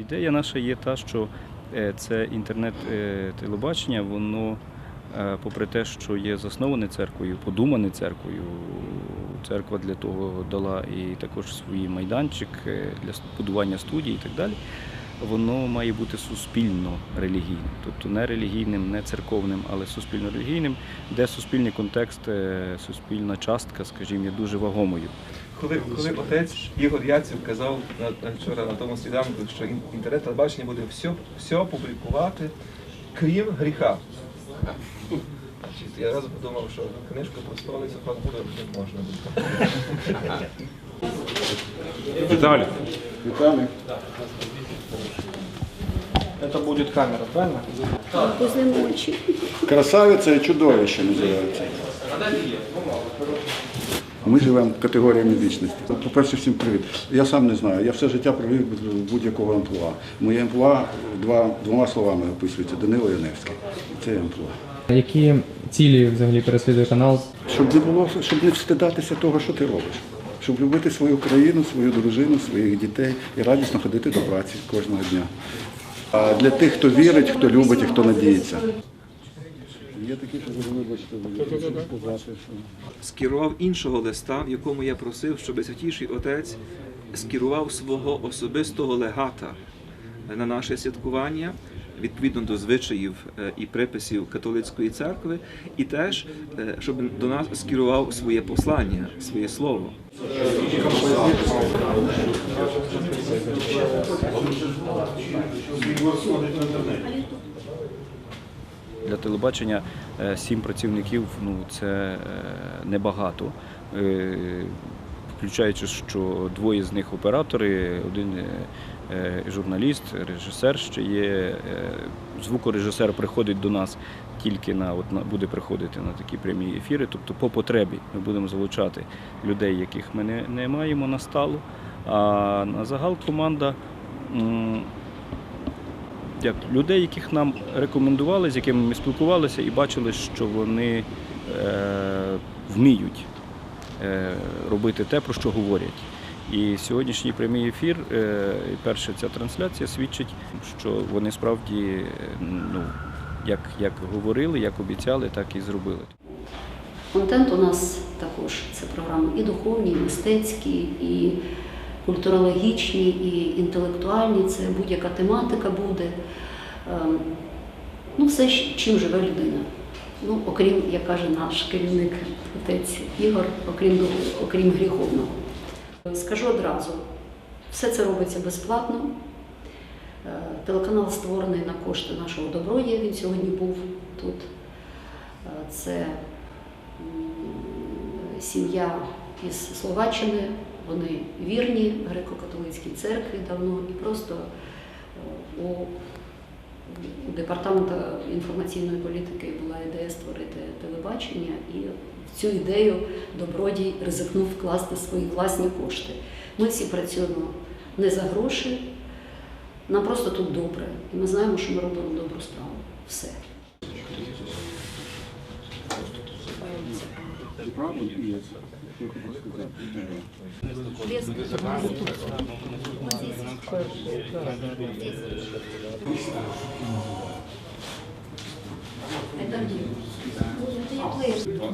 Ідея наша є та, що е, це інтернет-телебачення, воно, е, попри те, що є засноване церквою, подумане церквою, церква для того дала і також свій майданчик е, для будування студій і так далі. Воно має бути суспільно релігійним, тобто не релігійним, не церковним, але суспільно релігійним, де суспільний контекст, е, суспільна частка, скажімо, є дуже вагомою. Коли, коли отець Ігор Яців казав на, на вчора на тому свіданку, що інтернет-телебачення буде все, все публікувати, крім гріха. Я разом подумав, що книжку про столицю пан буде не можна буде. Виталий. Виталий. Это будет камера, правильно? После ночи. Красавиця і чудовище називається. Ми живемо категоріями вічності. По-перше, всім привіт. Я сам не знаю. Я все життя провів без будь-якого амплуа. Моє амплуа два, двома словами описується Данило Яневський. Це амплуа. Які цілі взагалі переслідує канал? Щоб не було, щоб не встидатися того, що ти робиш. Щоб любити свою країну, свою дружину, своїх дітей і радісно ходити до праці кожного дня. А для тих, хто вірить, хто любить і хто надіється. Є такі, що вибачте, сказати, що. Скерував іншого листа, в якому я просив, щоб святіший отець скерував свого особистого легата на наше святкування. Відповідно до звичаїв е, і приписів католицької церкви, і теж е, щоб до нас скерував своє послання, своє слово. Для телебачення е, сім працівників ну, це е, небагато. Е, Включаючи, що двоє з них оператори, один журналіст, режисер ще є. Звукорежисер приходить до нас тільки на, от, на буде приходити на такі прямі ефіри. Тобто по потребі ми будемо залучати людей, яких ми не, не маємо на сталу. А на загал команда. Як людей, яких нам рекомендували, з якими ми спілкувалися і бачили, що вони е, вміють е, робити те, про що говорять. І сьогоднішній прямий ефір, е, перша ця трансляція свідчить, що вони справді, ну, як, як говорили, як обіцяли, так і зробили. Контент у нас також це програми і духовні, і мистецькі, і культурологічні, і інтелектуальні. Це будь-яка тематика буде. Ем, Ну, все, чим живе людина. Ну, окрім, як каже наш керівник отець Ігор, окрім, окрім гріховного. Скажу одразу, все це робиться безплатно. Е, Телеканал створений на кошти нашого добродія. Він сьогодні був тут. Е, Це сім'я із Словаччини. Вони вірні греко-католицькій церкві давно і просто е, у департаменту інформаційної політики була ідея створити телебачення, і в цю ідею добродій ризикнув вкласти свої власні кошти. Ми всі працюємо не за гроші, нам просто тут добре. І ми знаємо, що ми робимо добру справу. Все.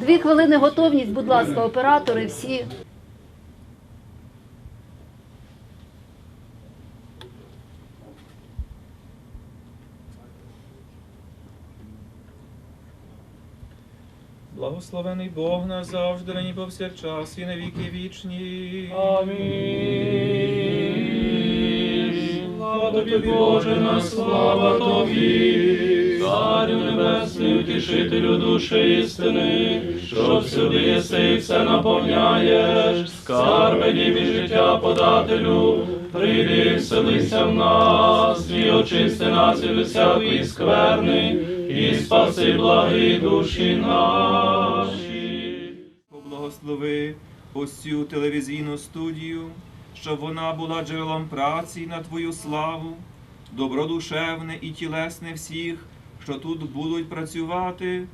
Дві хвилини готовність, будь ласка, оператори всі. Благословений Бог назавжди, нині повсякчас і на віки вічні. Амінь. Слава тобі, Боже, на слава тобі, Царю небесний, утішителю душі істини, що всюди єси і все наповняєш, скарби і життя подателю, прийди, вселися в нас, і очисти нас від усякої скверни, і спаси благі душі наші. Поблагослови цю телевізійну студію, щоб вона була джерелом праці на Твою славу, добродушевне і тілесне всіх, що тут будуть працювати,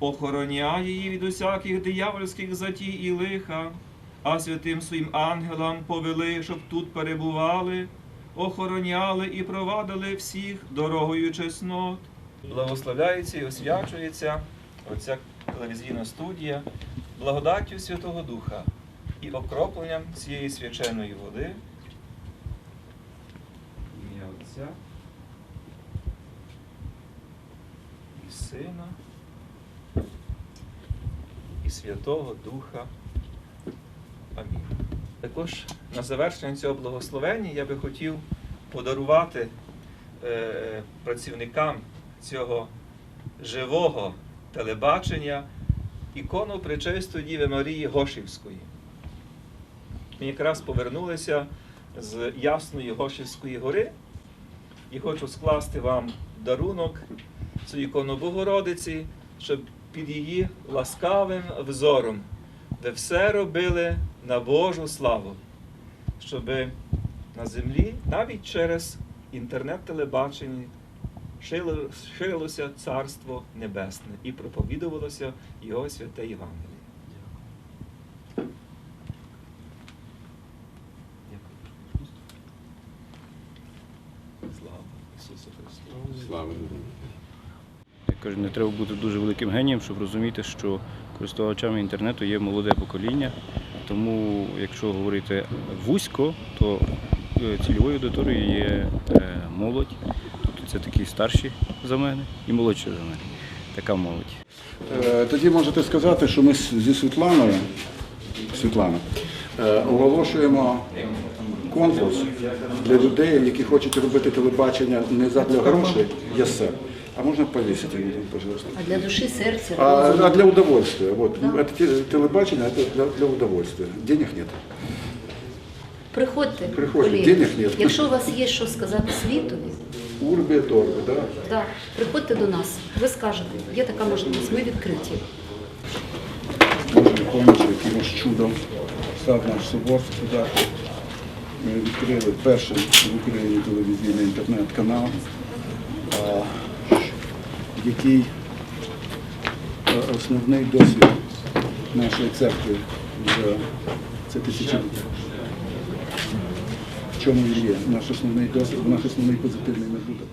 охороняй її від усяких диявольських затій і лиха, а святим своїм ангелам повели, щоб тут перебували, охороняли і провадили всіх дорогою чеснот. Благословляється і освячується оця телевізійна студія благодаттю Святого Духа і окропленням цієї свяченої води. Ім'я Отця і Сина і Святого Духа. Також на завершення цього благословення я би хотів подарувати е, працівникам цього живого телебачення ікону Пречистої Діви Марії Гошівської. Ми якраз повернулися з Ясної Гошівської гори і хочу скласти вам дарунок цю ікону Богородиці, щоб під її ласкавим взором ви все робили на Божу славу, щоб на землі навіть через інтернет-телебачення ширилося Царство Небесне і проповідувалося Його святе Євангеліє. Слава Ісусу Христу! Слава Я кажу, не треба бути дуже великим генієм, щоб розуміти, що користувачами інтернету є молоде покоління. Тому, якщо говорити вузько, то е, цільовою аудиторією є е, молодь. Тобто це такі старші за мене і молодші за мене. Така молодь. Е, Тоді можете сказати, що ми зі Світланою Світлана, оголошуємо конкурс для людей, які хочуть робити телебачення не задля грошей, ясе. А можна повісити людям, пожалуйста. А для душі, серця, А, а для удовольствия. Вот. Да. Это телебачение это для, для удовольствия. Денег нет. Приходьте, Приходьте, колеги. денег нет. Якщо у вас є що сказати світові, Урбі торби, да? да, приходьте до нас, ви скажете, є така можливість, ми відкриті. Боже помочь, якимось чудом став наш собор сюди. Ми відкрили перший в Україні телевізійний інтернет-канал, який е, основний досвід нашої церкви вже це тисячоліття. В чому він є? Наш основний досвід, наш основний позитивний набуток.